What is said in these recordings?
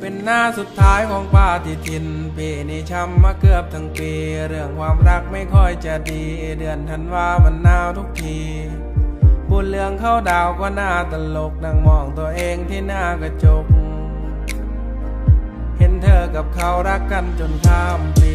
เป็นหน้าสุดท้ายของปาฏิทิน ปีนี้ช้ำมาเกือบทั้งปี เรื่องความรักไม่ค่อยจะดี เดือนธันวามันหนาวทุกทีพูดเรื่องเข้าดาวก็น่าตลกนั่งมองตัวเองที่หน้ากระจก เห็นเธอกับเขารักกันจนข้ามปี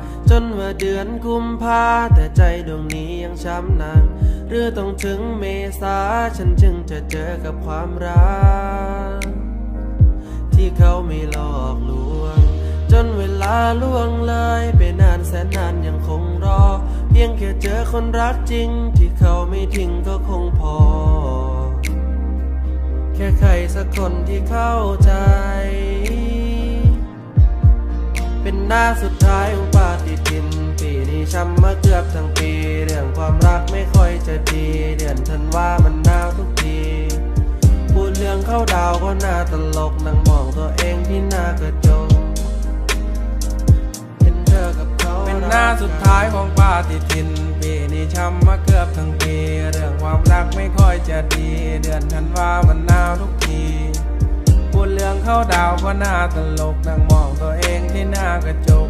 จนว่าเดือนกุมภาแต่ใจดวงนี้ยังช้ำหนักหรือต้องถึงเมษาฉันจึงจะเจอกับความรัก ที่เขาไม่หลอกลวง จนเวลาล่วงเลยไปนานแสนนานยังคงรอ เพียงแค่เจอคนรักจริง ที่เขาไม่ทิ้งก็คงพอ แค่ใครสักคนที่เข้าใจ เป็นหน้าสุดท้ายของป ฏิทิน ปีนี้ช้ำมาเกือบทั้งปี เรื่องความรักไม่ค่อยจะดี เดือนธันวามันหนาวทุกที พูดเรื่องเข้าดาวก็น่าตลกนั่งมองตัวเองที่หน้ากระจกเห็นเธอกับเขาเป็นหน้าสุดท้ายของปาฏิทิน ปีนี้ช้ำมาเกือบทั้งปี เรื่องความรักไม่ค่อยจะดี เดือนธันวามันหนาวทุกทีพูดเรื่องเข้าดาวก็น่าตลกนั่งมองตัวเองที่หน้ากระจก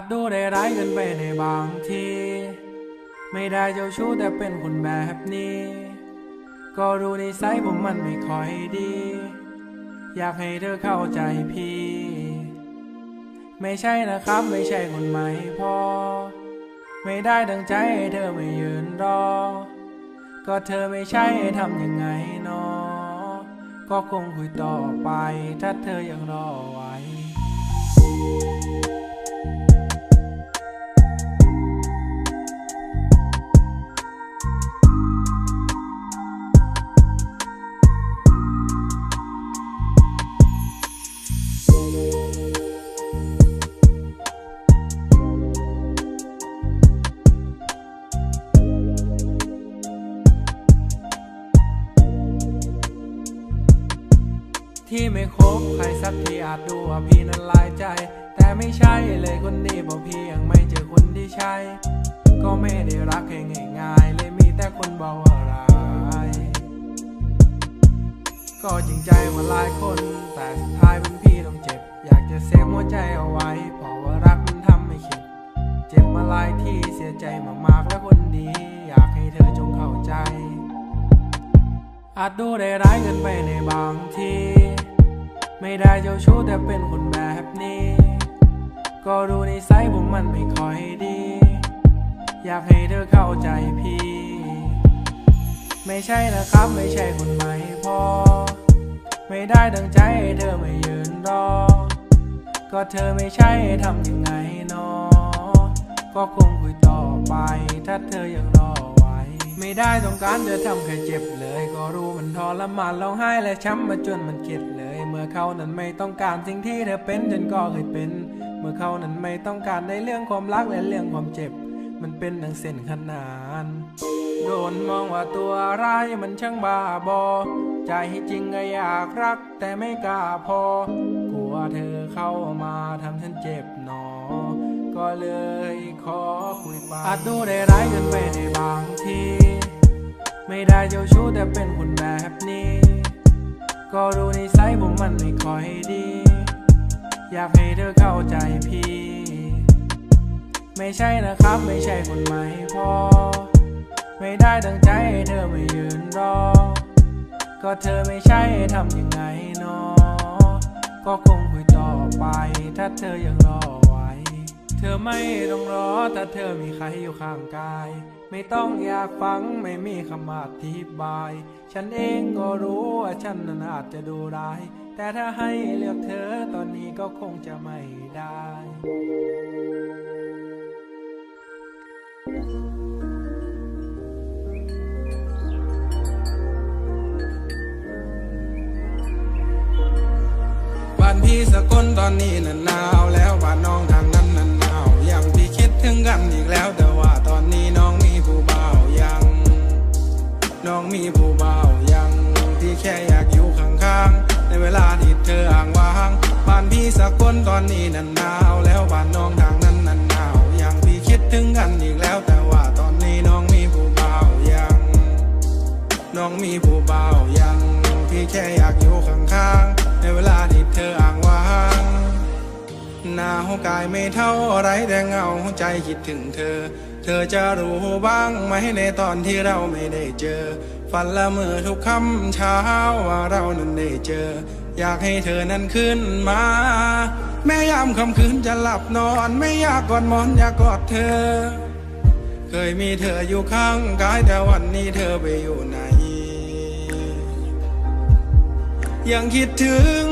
จดูได้ร้ายเกินไปในบางที ไม่ได้เจ้าชู้แต่เป็นคนแบบนี้ ก็รู้นิสัยผมมันไม่ค่อยดี อยากให้เธอเข้าใจพี่ ไม่ใช่นะครับไม่ใช่คนใหม่พอ ไม่ได้ดังใจให้เธอไม่ยืนรอ ก็เธอไม่ใช่ทำยังไงเนอก็คงคุยต่อไปถ้าเธอยังรอ แต่ไม่ใช่เลยคนนี้เพราะพี่ยังไม่เจอคนที่ใช่ ก็ไม่ได้รักแค่ง่ายๆเลยมีแต่คนบอกว่าร้ายก็จริงใจมาหลายคน แต่สุดท้ายเป็นพี่ต้องเจ็บ อยากจะเซฟหัวใจเอาไว้เพราะว่ารักมันทำให้คิด เจ็บมาหลายที่เสียใจมากๆและคนดี อยากให้เธอจงเข้าใจ อาจดูได้ร้ายเกินไปในบางที ไม่ได้เจ้าชู้แต่เป็นคนแบบ ก็ดูในไซส์ผมมันไม่ค่อยดี อยากให้เธอเข้าใจพี่ ไม่ใช่นะครับไม่ใช่คนใหม่พอ ไม่ได้ดังใจให้เธอไม่ยืนรอ ก็เธอไม่ใช่ทำยังไงนอ ก็คงคุยต่อไป ถ้าเธอยังรอไว้ ไม่ได้ต้องการเธอทำแค่เจ็บเลย ก็รู้มันทรมานร้องไห้และช้ำมาจนมันเข็ดเลย เมื่อเขานั้นไม่ต้องการสิ่งที่เธอเป็นฉันก็เคยเป็น เมื่อเขานั้นไม่ต้องการในเรื่องความรักและเรื่องความเจ็บ มันเป็นดังเส้นขนาน โดนมองว่าตัวร้ายมันช่างบ้าบอ ใจจริงก็อยากรักแต่ไม่กล้าพอ กลัวเธอเข้ามาทำฉันเจ็บหนอ ก็เลยขอคุยไปอาจดูได้ร้ายกินไปในบางที ไม่ได้เจ้าชู้แต่เป็นคนแบบนี้ ก็รู้ในไซส์ผมมันไม่ค่อยดี อยากให้เธอเข้าใจพี่ ไม่ใช่นะครับไม่ใช่คนใหม่พอ ไม่ได้ดังใจให้เธอไม่ยืนรอ ก็เธอไม่ใช่ทำยังไงนอก็คงคุยต่อไป ถ้าเธอยังรอไว้ เธอไม่ต้องรอถ้าเธอมีใครอยู่ข้างกาย ไม่ต้องอยากฟังไม่มีคำอธิบาย ฉันเองก็รู้ว่าฉันนั้นอาจจะดูร้าย แต่ถ้าให้เลือกเธอตอนนี้ก็คงจะไม่ได้ บ้านพี่สกลตอนนี้น่ะหนาว อนนี้น่ะหนาวแล้วบ้านน้องทางนั้นน่ะหนาวยังพี่คิดถึงกันอีกแล้ว แต่ว่าตอนนี้น้องมีผู้บ่าวยัง น้องมีผู้บ่าวยัง พี่แค่อยากอยู่ข้างๆในเวลาที่เธออ่างว่างหนาวกายไม่เท่าไรแต่เงาใจคิดถึงเธอ เธอจะรู้บ้างไหมในตอนที่เราไม่ได้เจอ ฝันละเมอทุกค่ำเช้าว่าเรานั้นได้เจอ อยากให้เธอนั้นขึ้นมา แม่ยามค่ำคืนจะหลับนอน ไม่อยากกอดมอนอยากกอดเธอ เคยมีเธออยู่ข้างกายแต่วันนี้เธอไปอยู่ไหน ยังคิดถึง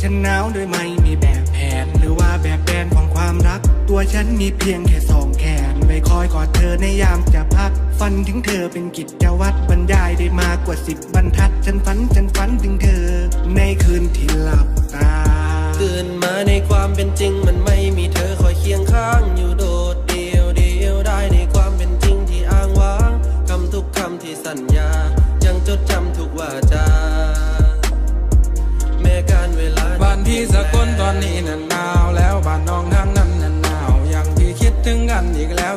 ฉันหนาวโดยไม่มีแบบแผนหรือว่าแบบแผนของความรัก ตัวฉันมีเพียงแค่สองแขนไว้คอยกอดเธอในยามจะพัก ฝันถึงเธอเป็นกิจวัตรบรรยายได้มากกว่าสิบบรรทัด ฉันฝันฉันฝันถึงเธอ ในคืนที่หลับตาตื่นมาในความเป็นจริงมันไม่มีเธอคอยเคียงข้างอยู่โดดเดียวเดียวได้ในความเป็นจริงที่อ้างว้างคำทุกคำที่สัญญา ยังจดจำทุกวาจาแม้การเวลาบ้านพี่สกลตอนนี้น่ะหนาวแล้วบ้านน้องทางนั้นน่ะหนาวยังพี่คิดถึงกันอีกแล้ว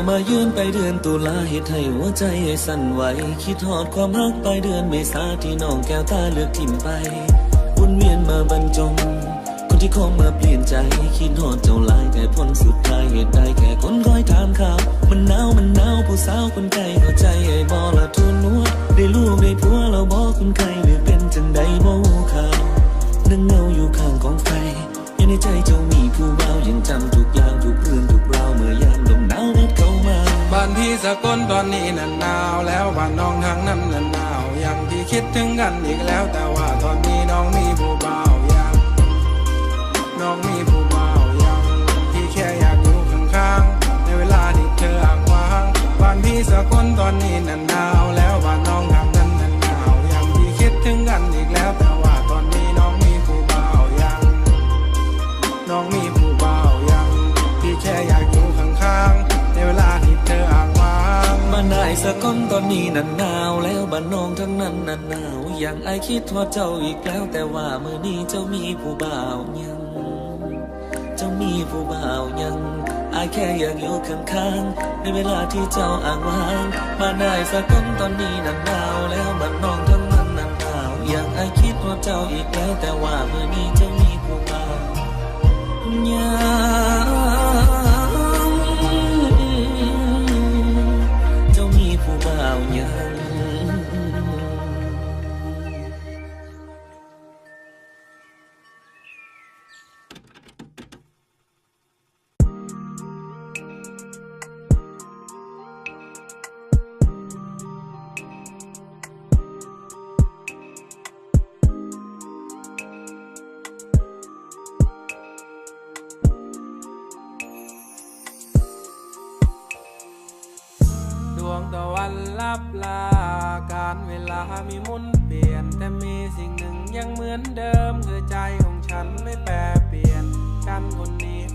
มามายืนไปเดือนตุลาเหตุให้หัวใจสั่นไหว คิดทอดความรักไปเดือนเมษาที่น้องแก้วตาเลือกทิมไปวนเวียนมาบรรจง คนที่เข้ามาเปลี่ยนใจ คิดทอดเจ้าลายแต่ผลสุดท้ายเหตุใดแค่คนคอยถามข่าว มันหนาวมันหนาวผู้สาวคนไกลเข้าใจไอ้บอละทุนนัวได้ลูกได้ผัวเราบอกคนไกลหรือเป็นจังใดบ่ข่าวนั่งเงาอยู่ข้างกองไฟอยู่ในใจเจ้ามีผู้บ่ายังจำทุกอย่างทุกเรื่องทุก อนที่สกนตอนนี้นั่นหนาวแล้วบ้านน้องทางนั้นนั่นหนาวยังที่คิดถึงกันอีกแล้ว แต่ว่าตอนนี้น้องมีผู้บ่าวยังน้องมีผู้บ่าวยังพี่แค่อยากอยู่ข้างๆในเวลาที่เธออ้างว้างบ้านพี่สกนตอนนี้นั่นหนาวแล้วบ้านน้องทางนั้นนั่นหนาวยังที่คิดถึงกันอีกแล้วแต่ายสักคิดว่าเจ้าอีกแล้วแต่ว่ามือนี้เจ้ามีผู้บ่าวยัง เจ้ามีผู้บ่าวยังไอแค่อยากอยู่ข้างๆในเวลาที่เจ้าอ่างว่างมาได้สักคนตอนนี้นั้นหนาวแล้วบ้านน้องทั้งนั้นนั้นหนาวอย่างไอคิดว่าเจ้าอีกแล้วแต่ว่ามือนี้เจ้ามีผู้บ่าวยัง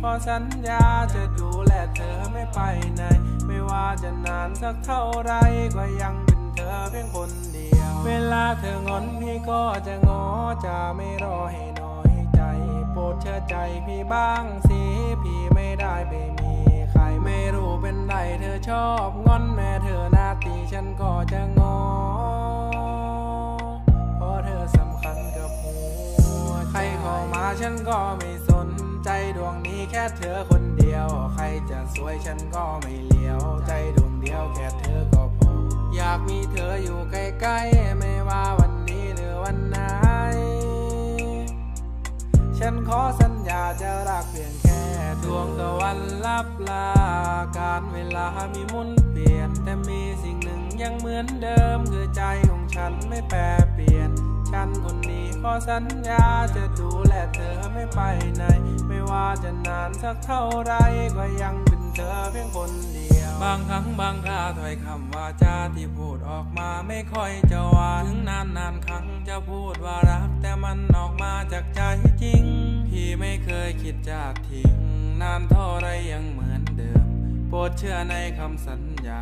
อสัญญาจะดูแลเธอไม่ไปไหน ไม่ว่าจะนานสักเท่าไรก็ยังเป็นเธอเพียงคนเดียว เวลาเธองอนพี่ก็จะงอจะไม่รอให้น้อยใจ โปรดเชื่อใจพี่บ้างสิพี่ไม่ได้ไปมีใครไม่รู้เป็นไรเธอชอบงอนแม่เธอหน้าตีฉันก็จะงอเพราะเธอสำคัญกับหัวใครเข้ามาฉันก็ไม่สน ค่เธอคนเดียว ใครจะสวยฉันก็ไม่เลี้ยว ใจดวงเดียวแค่เธอก็พอ อยากมีเธออยู่ใกล้ๆ ไม่ว่าวันนี้หรือวันไหน ฉันขอสัญญาจะรักเพียงแค่ดวงตะวันลับลา การเวลามีมุนเปลี่ยน แต่มีสิ่งหนึ่งยังเหมือนเดิม คือใจของฉันไม่แปรเปลี่ยน ฉันคนนี้ขอสัญญาจะดูแลเธอไม่ไปไหน ไม่ว่าจะนานสักเท่าไรก็ยังเป็นเธอเพียงคนเดียว บางครั้งบางคราถ้อยคำว่าจาที่พูดออกมาไม่ค่อยจะหวานถึงนานนานครั้งจะพูดว่ารัก แต่มันออกมาจากใจจริง พี่ไม่เคยคิดจะทิ้งนานเท่าไรยังเหมือนเดิม โปรดเชื่อในคำสัญญา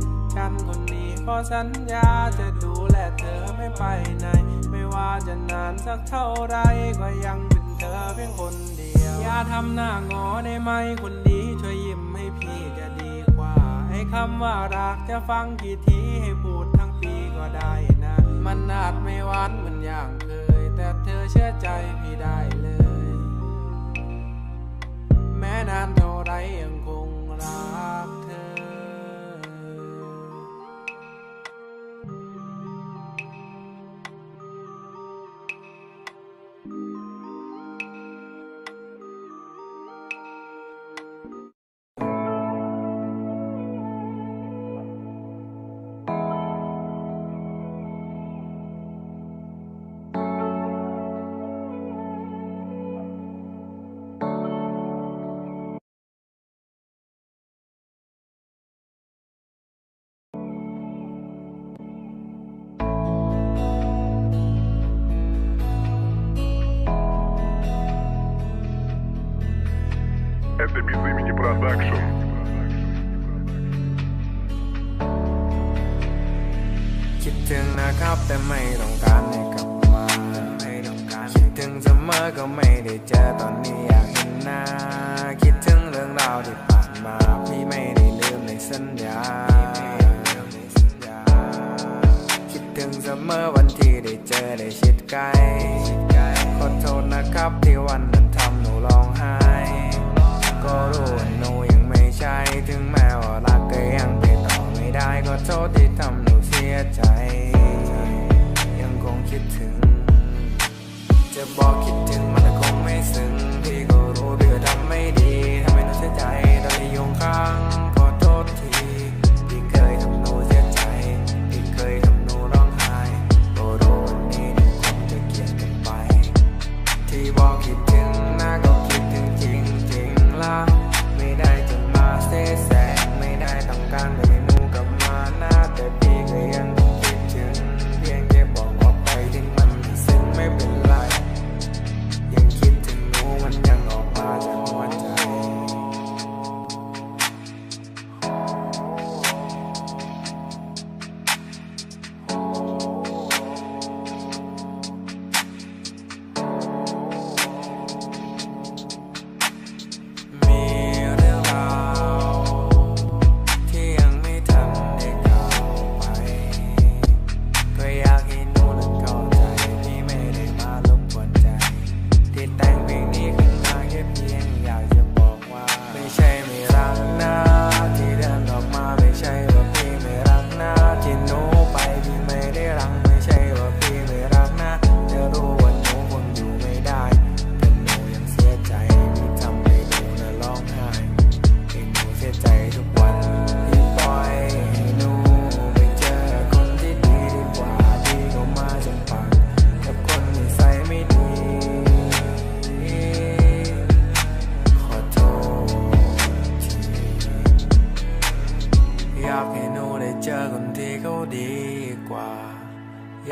ฉันคนนี้ขอสัญญาจะดูแลเธอไม่ไปไหน ไม่ว่าจะนานสักเท่าไรก็ยังเป็นเธอเพียงคนเดียว อย่าทำหน้างอได้ไหมคนดีช่วยยิ้มให้พี่จะดีกว่า ให้คำว่ารักจะฟังกี่ทีให้พูดทั้งปีก็ได้นะ มันอาจไม่หวานเหมือนอย่างเคย แต่เธอเชื่อใจพี่ได้เลย แม้นานเท่าไรยังคงรัก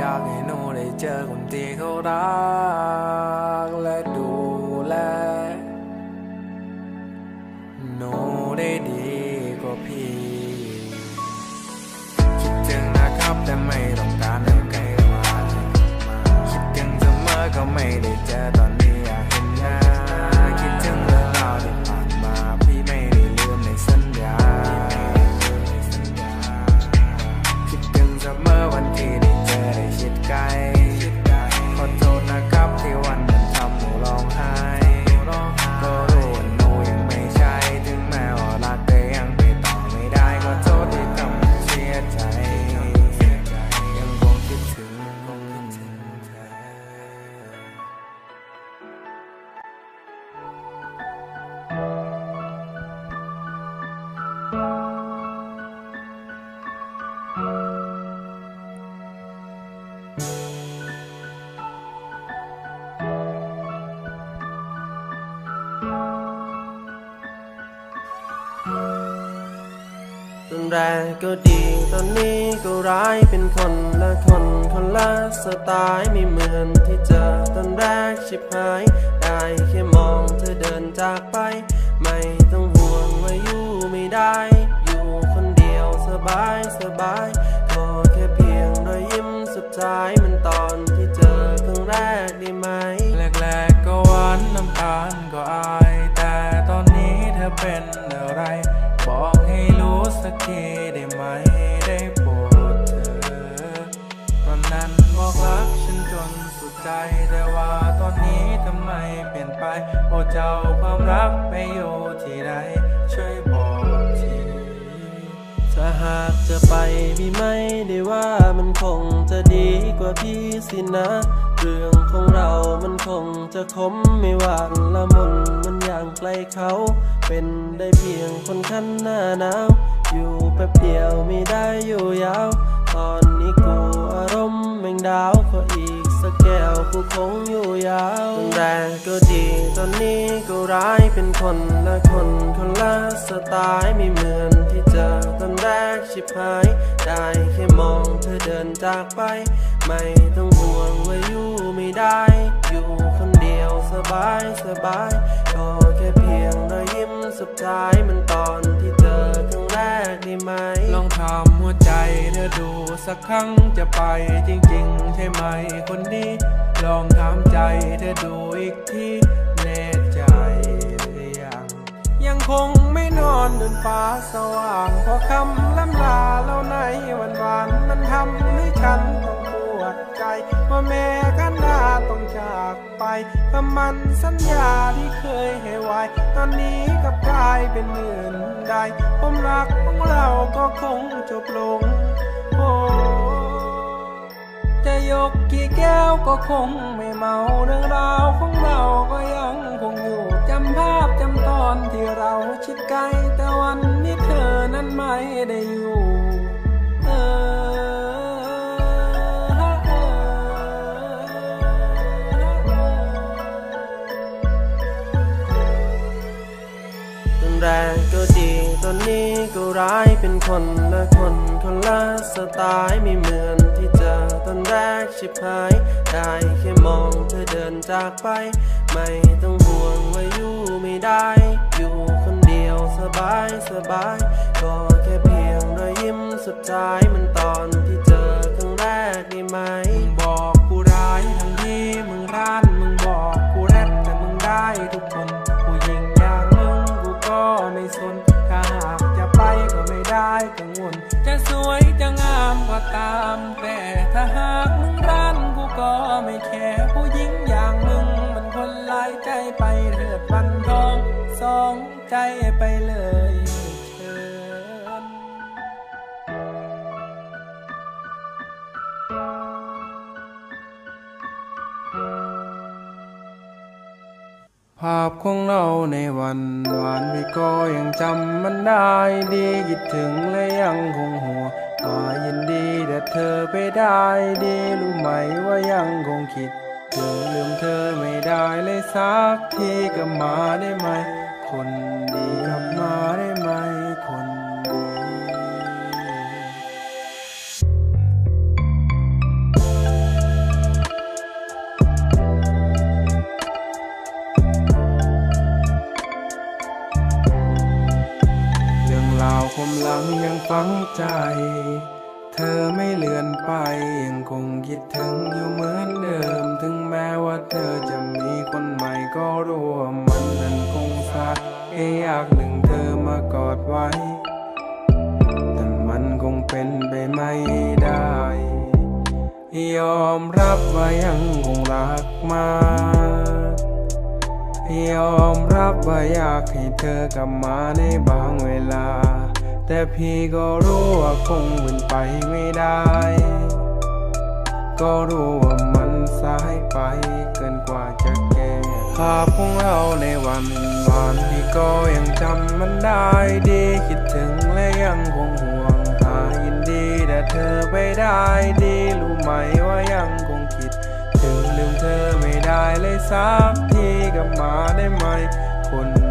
อยากให้หนูได้เจอคนที่เขารักและดูแลหนูได้ดีกว่าพี่คิดถึงนะครับแต่ไม่ต้องการให้ใครว่าคิดถึงเสมอก็ไม่ได้ ก็ดี ตอนนี้ก็ร้ายเป็นคนละคนคนละสไตล์ไม่เหมือนที่เจอตอนแรกชิบหาย ได้แค่มองเธอเดินจากไป ไม่ต้องห่วงว่าอยู่ไม่ได้ อยู่คนเดียวสบายสบายขอแค่เพียงรอยยิ้มสุดท้ายมันตอนที่เจอครั้งแรกได้ไหมแรกๆก็หวานน้ำตาลก็อาย แต่ตอนนี้เธอเป็นอะไรบอก สักทีได้ไหมได้โปรดเธอ ตอนนั้นบอกรักฉันจนสุดใจแต่ว่าตอนนี้ทำไมเปลี่ยนไป โอ้เจ้าความรักไปอยู่ที่ใดช่วยบอกทีถ้าหากจะไปพี่ไม่ได้ว่ามันคงจะดีกว่าพี่สินะ เรื่องของเรามันคงจะคมไม่หวานละมุนมันอย่างไกลเขา เป็นได้เพียงคนขั้นหน้าหนาว แป๊บเดียวไม่ได้อยู่ยาว ตอนนี้กูอารมณ์แมงดาวขออีกสักแก้วกูคงอยู่ยาวตอนแรกก็ดีตอนนี้ก็ร้ายเป็นคนละคนคนละสไตล์ไม่เหมือนที่เจอตอนแรกชิบหาย ได้แค่มองเธอเดินจากไป ไม่ต้องห่วงว่าอยู่ไม่ได้ อยู่คนเดียวสบายสบายก็แค่เพียงรอยยิ้มสุดท้ายมันตอนที่เจอ กด้ไหม ลองทำหัวใจเธอดูสักครั้งจะไปจริงๆ ใช่ไหมคนนี้ ลองถามใจเธอดูอีกทีแน่ใจหรือยัง ยังคงไม่นอนจนฟ้าสว่างเพราะคำล่ำลาเราในวันวานมันทำให้ฉันต้อง ใจ ว่าแม่กันดาต้องจากไปคำมันสัญญาที่เคยให้ไว้ ตอนนี้กับกลายเป็นเงื่อนใดความรักของเราก็คงจบลง โอ้จะยกกี่แก้วก็คงไม่เมาเรื่องราวของเราก็ยังคงอยู่จำภาพจำตอนที่เราชิดไกลแต่วันนี้เธอนั้นไม่ได้อยู่ ก็ร้ายเป็นคนละคนคนละสไตล์ไม่เหมือนที่เจอตอนแรกชิบหาย ได้แค่มองเธอเดินจากไป ไม่ต้องห่วงว่าอยู่ไม่ได้ อยู่คนเดียวสบายสบายก็แค่เพียงรอยยิ้มสุดท้ายมันตอนที่เจอครั้งแรกได้ไหม ก็ตาม แต่ถ้าหากมึงร้านกูก็ไม่แคร์ผู้หญิงอย่างมึง มันคนหลายใจไปเถิดวันทองสองใจไปเลยเชิญภาพของเราในวันหวานพี่ก็ยังจำมันได้ดีคิดถึงและยังคงหัว มายินดีแต่เธอไปได้ดีรู้ไหมว่ายังคงคิดถึงลืมเธอไม่ได้เลยสักทีก็มาได้ไหม คน มหลังยังฝังใจ เธอไม่เลือนไป ยังคงคิดถึงอยู่เหมือนเดิม ถึงแม้ว่าเธอจะมีคนใหม่ก็รู้ว่ามันนั้นคงสายแค่อยากหนึ่งเธอมากอดไว้ แต่มันคงเป็นไปไม่ได้ ยอมรับว่ายังคงรักมายอมรับว่าอยากให้เธอกลับมาในบางเวลา แต่พี่ก็รู้ว่าคงเป็นไปไม่ได้ ก็รู้ว่ามันสายไปเกินกว่าจะแก้ภาพของเราในวันวานพี่ก็ยังจำมันได้ดีคิดถึงและยังคงห่วงหายินดีแต่เธอไปได้ดีรู้ไหมว่ายังคงคิด ถึงลืมเธอไม่ได้เลยสักทีกลับมาได้ไหมคน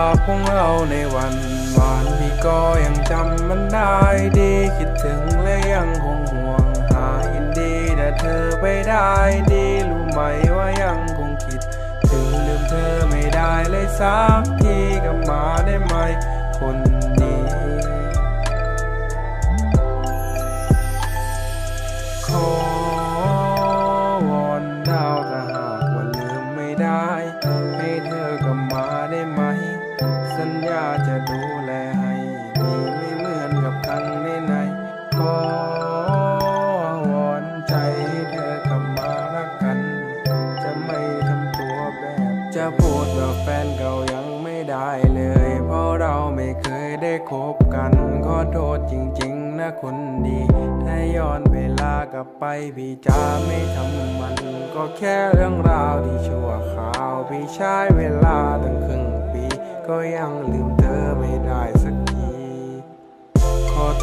าพของเราในวันวานพี่ก็ยังจำมันได้ดีคิดถึงและยังคงห่วงหายินดีแต่เธอไปได้ดีรู้ไหมว่ายังคงคิด ถึงลืมเธอไม่ได้เลยสักทีกลับมาได้ไหมคน ขอโทษจริงๆนะคนดี ถ้าย้อนเวลากลับไปพี่จะไม่ทำมัน ก็แค่เรื่องราวที่ชั่วคราว พี่ใช้เวลาตั้งครึ่งปี ก็ยังลืมเธอไม่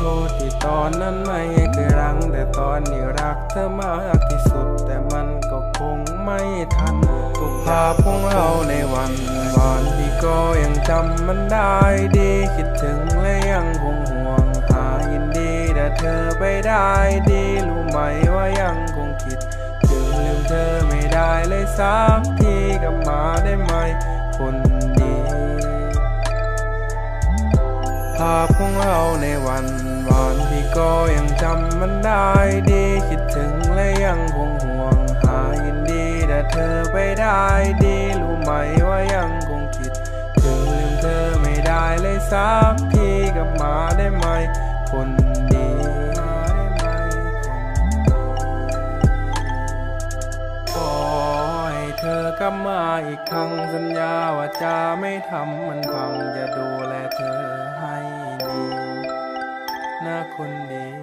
โทษที่ตอนนั้นไม่เคยรัง แต่ตอนนี้รักเธอมากที่สุด แต่มันก็คงไม่ทัน ทุกภาพของเราในวันวานพี่ก็ยังจำมันได้ดี คิดถึงและยังคงห่วงหายินดีแต่เธอไปได้ดี รู้ไหมว่ายังคงคิด ถึงลืมเธอไม่ได้เลยสักทีกลับมาได้ไหม คน ภาพของเราในวันวานพี่ก็ยังจำมันได้ดีคิดถึงและยังคงห่วงหายินดีแต่เธอไปได้ดีรู้ไหมว่ายังคงคิด ถึงลืมเธอไม่ได้เลยสักทีกลับมาได้ไหม คนดีขอให้เธอกลับมาอีกครั้งสัญญาว่าจะไม่ทำมันพังจะดูแลเธอ นะคนดี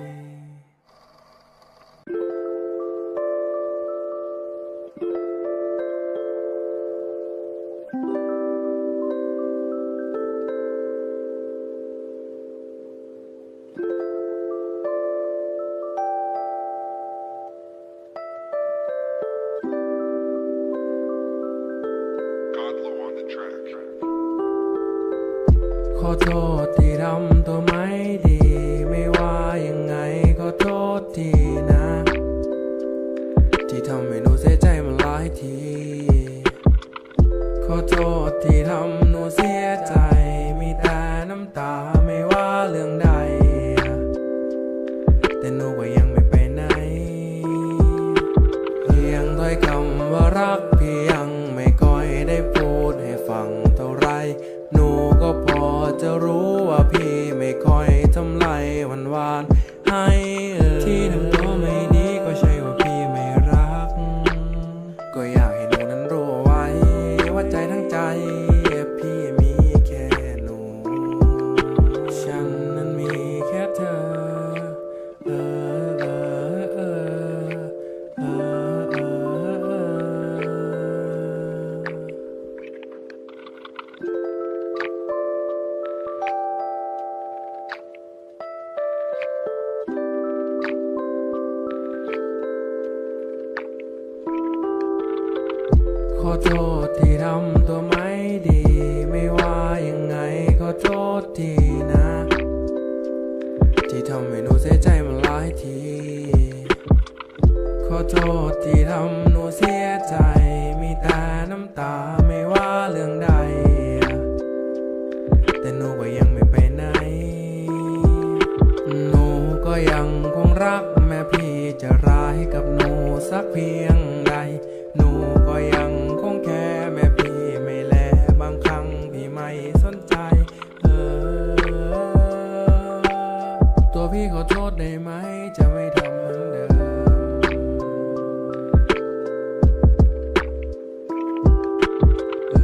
จะไม่ทำเหมือนเดิม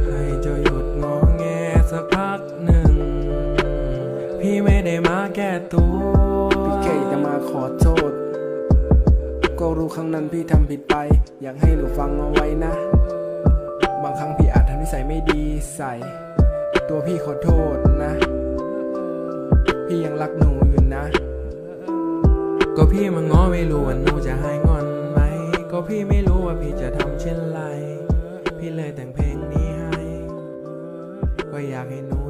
ให้เจหยุดงอแงสักพักหนึ่ง พี่ไม่ได้มาแก้ตัวพี่แค่จะมาขอโทษ ก็รู้ครั้งนั้นพี่ทำผิดไป อยากให้หนูฟังเอาไว้นะ บางครั้งพี่อาจทำนิสัยไม่ดีใส่ ตัวพี่ขอโทษนะ พี่ยังรักหนูอยู่นะ พี่มาง้อไม่รู้ว่าหนูจะหายงอนไหม ก็พี่ไม่รู้ว่าพี่จะทำเช่นไร พี่เลยแต่งเพลงนี้ให้ ก็อยากให้หนู